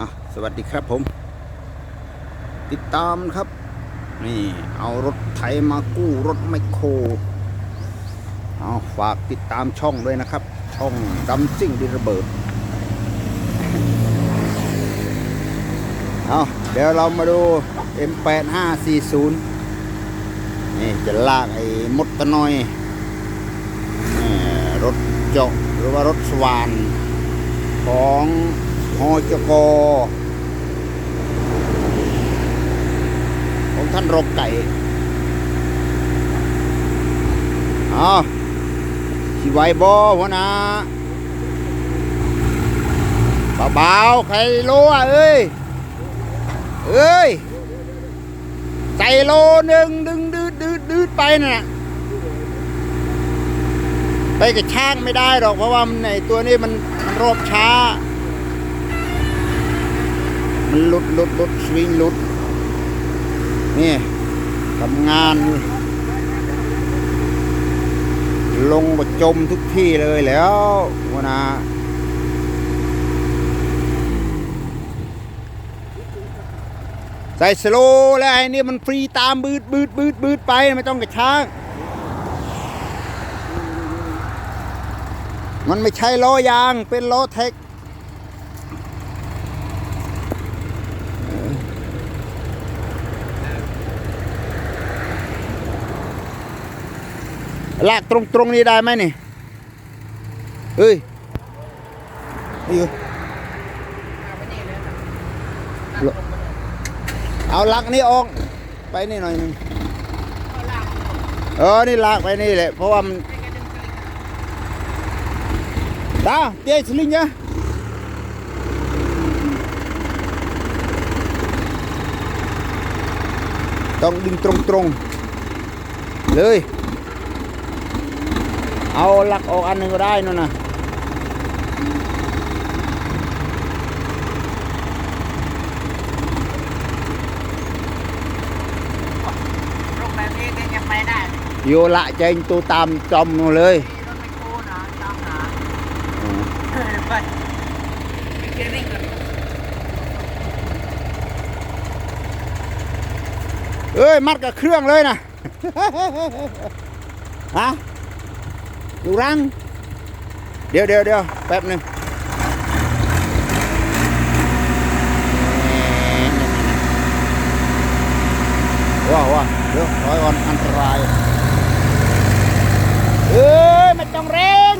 อะสวัสดีครับผม ติดตามครับ นี่เอารถไถมากู้รถไมคโครเอาฝากติดตามช่องด้วยนะครับ ช่องดำซิ่งดิระเบิดเอาเดี๋ยวเรามาดู M8540 นี่จะลากไอ้มดตะนอยรถเจาะหรือว่ารถสวานของ ฮอจกของท่านรกไก่เอาสิไหวบอหัวหนะเบาๆใครรู้อะเอ้ย เอ้ย ใส่โลหนึ่งดึงดืดดืดดืดไปน่ะไปกับช่างไม่ได้หรอกเพราะว่ามันไอตัวนี้มันมันรบช้า มันลุดลุดลุดสวิงลุด นี่ทำงาน ลงประจมทุกที่เลยแล้ววนะใส่สโลแล้วไอ้นี่มันฟรีตามบืดบืดบืดบืดไปไม่ต้องกระชางมันไม่ใช่ล้อยางเป็นล้อเทค ลากตรงตรงๆนี้ได้ไหมนี่เฮ้ยอยู่เอาลักนี้ออก ไปนี่หน่อยนึงเออ นี่ลากไปนี่แหละ เพราะว่ามันตาเตี้ยสลิง ya ต้องดึงตรงๆ เลย เอาหลักออกอันหนึ่งก็ได้นู่นนะรถแบบนี้ก็จะไปได้โยละใจงตัวตามจอมนู่นเลยมีรถไมคโครนะจำนะเออไปมีเครื่องกันเอ้ย มัดกับเครื่องเลยนะฮะ อยู่รัง เดี๋ยวเดี๋ยวเดี๋ยวแป๊บหนึ่งว้าวว้าเดี๋ยวถอยก่อนอันตราย เอ้ยไม่ต้องเร่ง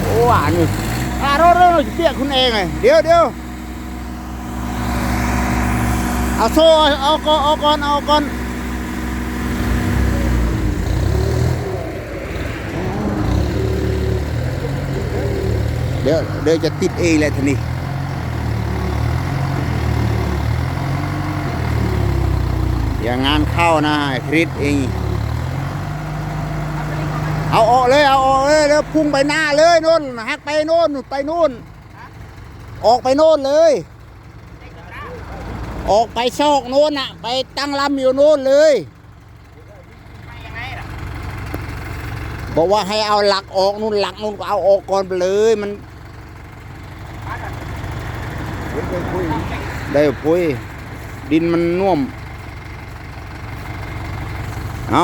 โอ้อ่านอยู่อารถเรถรถเปียกคุณเองไงเดี๋ยวเดี๋ยวเอาโซ่เอาก่อนเอาก่อนเอาก่อน ดี๋ยวเดี๋ยวจะติดเองเลยทีนี้อย่างงานเข้านะคริสเอง เอาออกเลย เอาออกเลยแล้วพุ่งไปหน้าเลยโน่นหักไปโน่นไปโน่น ออกไปโน่นเลย ออกไปซอกโน่นน่ะไปตั้งลำอยู่โน่นเลยบอกว่าให้เอาหลักออกนู่นหลักนู่นก็เอาออกก่อนไปเลย มัน ได้ปุ้ยดินมันน่วม เอา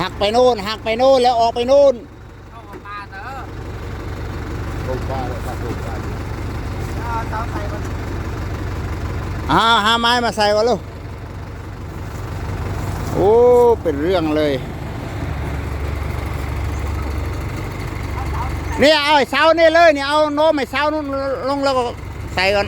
หัก ไปโน่นหักไปโน่นแล้วออกไปโน่นเข้ามาเถอะลงปลาเลยครับลงปลาเอาเท้าใส่มันอ่าหาไม้มาใส่ก่อนลูกโอ้เป็นเรื่องเลยเนี่ยเอาไอ้เสานี่เลยเนี่ยเอาโน้มไอ้เสานู่นลงแล้วก็ใส่ก่อน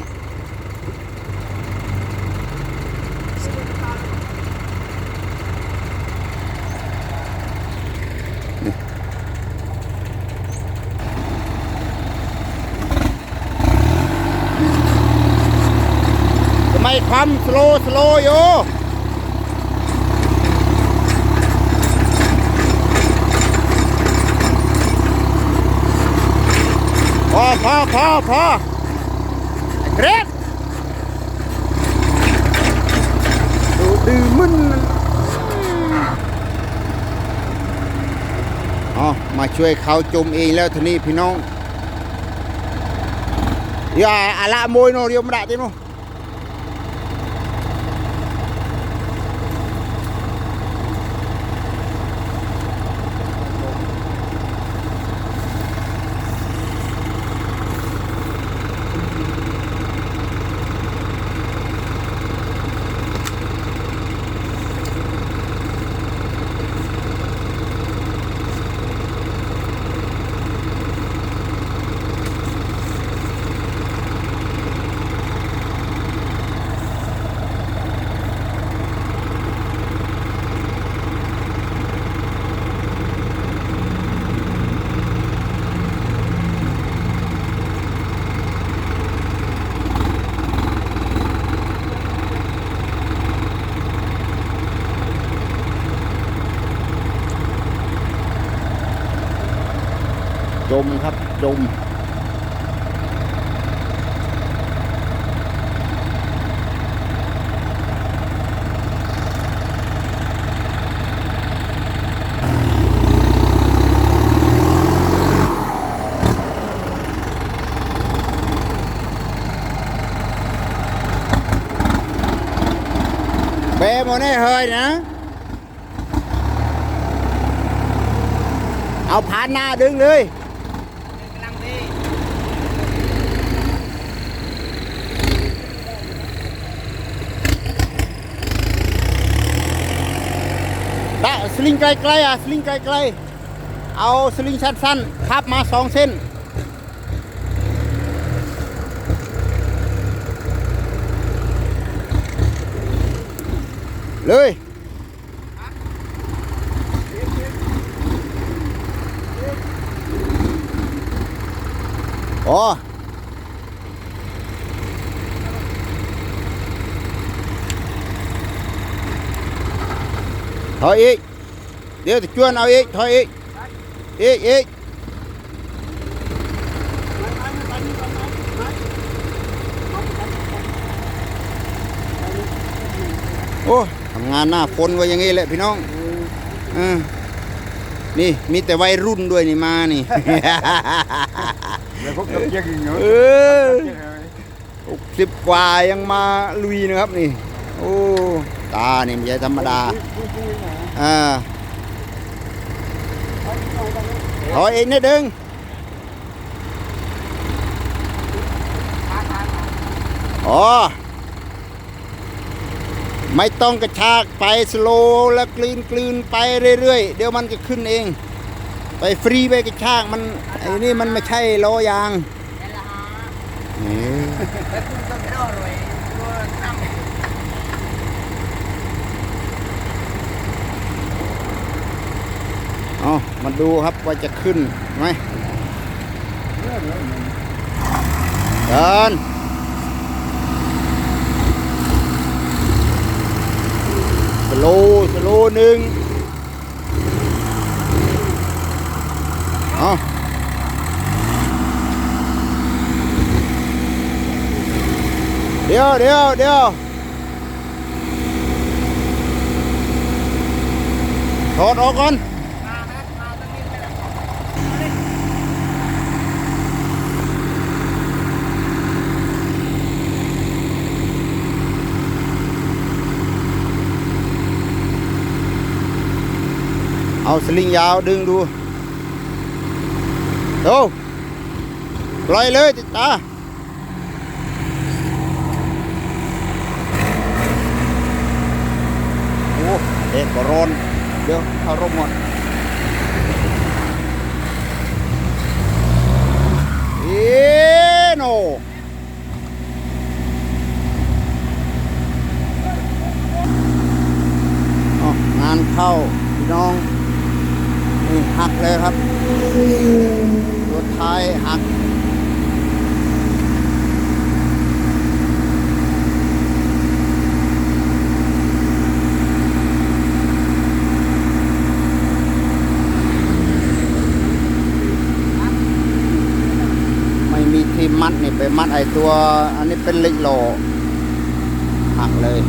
ความสโลสโลอยู่พอพอพอพอเกรดดูดื้อมึนอ๋อมาช่วยเขาจมเองแล้วทีนี้พี่น้อง Ya, ala moy no dia medak tino. จมครับจมเบหมดนี่เฮยนะ เอาผ่านหน้าดึงเลย กำลังดี ตะส ลิงไกลๆอะสลิงไกลๆเอาสลิงสั้นๆพับมาสองเส้นเลยโอ๋อถอยอีก เดี๋ยวจะชวนเอาอีกถอยอีกอีกอีกโอ้ทำงานหน้าฝนไว้อย่างงี้แหละพี่น้องเออนี่มีแต่วัยรุ่นด้วยนี่มานี่ Rồi phút cấp chiếc gì nữa เออหกสิบกว่ายังมาลุยนะครับนี่ โอ้ ตานี่ไม่ใช่ธรรมดาอ่า ถอยเองนิดนึงอ๋อ ไม่ต้องกระชากไปสโลว์แล้วกลืนกลืนไปเรื่อยๆ เดี๋ยวมันจะขึ้นเอง ไปฟรีไปกระชากมันไอ้นี่มันไม่ใช่ล้อยางนั่นแหละฮะ นี่ แล้วคุณก็ไม่รอดเลยตัวน้ำ เอามาดูครับว่าจะขึ้นไหมเดินสโลสโลหนึ่งเอาเดี๋ยวเดี๋ยวเดี๋ยวถอดออกก่อน มานะมาตรงนี้ไปแล้ว เอาสลิงยาวดึงดูดูปล่อยเลยติตาโอ้เด็กก็ร้อนเดี๋ยวเขาร่มหมดเอ็โนงานเข้าพี่น้อง หักเลยครับรถท้ายหักไม่มีที่มัดนี่ไปมัดไอตัว อันนี้เป็นเหล็กหล่อหักเลย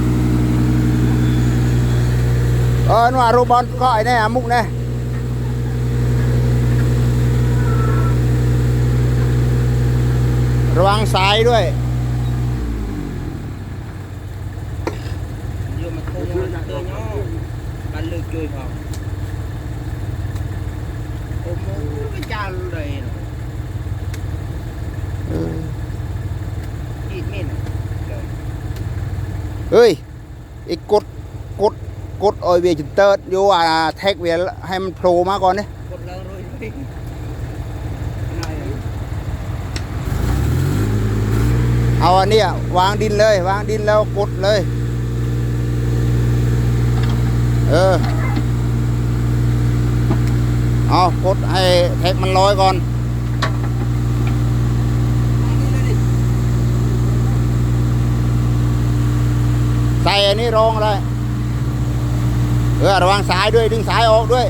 เออนัารูบอลก็ไอเนี่ยมุกเนี่ย ระวังซ้ายด้วย vừa mà không ngon tươi nhó bạn lừa chui vào ôm mũ cái cha luôn đây nè เออ ít men nè Trời. เฮ้ยไอ้กดกดกดออยเวียจนเติร์ดอยู่อ่าแท็กเวียให้มันโผล่มาก่อนเนี่ย cột lơ rồi เอาอันนี้วางดินเลย วางดินแล้วกดเลย เออ เอากดให้แท็กมันลอยก่อน ใส่อันนี้รองเลยเออระวังสายด้วยดึงสายออกด้วย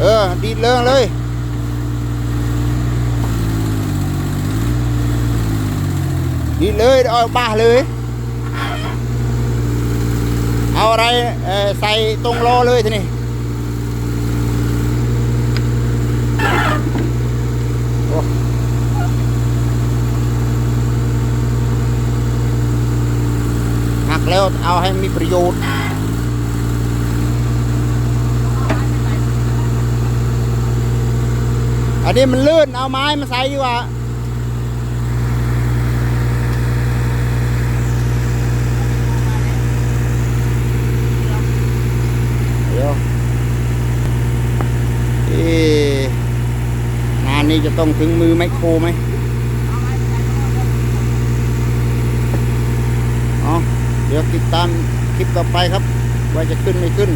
เออ ดีด เรื่องเลย ดีเลยเอาบ้าเลย เอาอะไรใส่ตรงล้อเลยทีนี้หักแล้วเอาให้มีประโยชน์ อันนี้มันลื่น เอาไม้มาใส่ดีกว่า เดี๋ยวงานนี้จะต้องถึงมือไมโครไหมเอาเดี๋ยวติดตามคลิปต่อไปครับ ว่าจะขึ้นไม่ขึ้น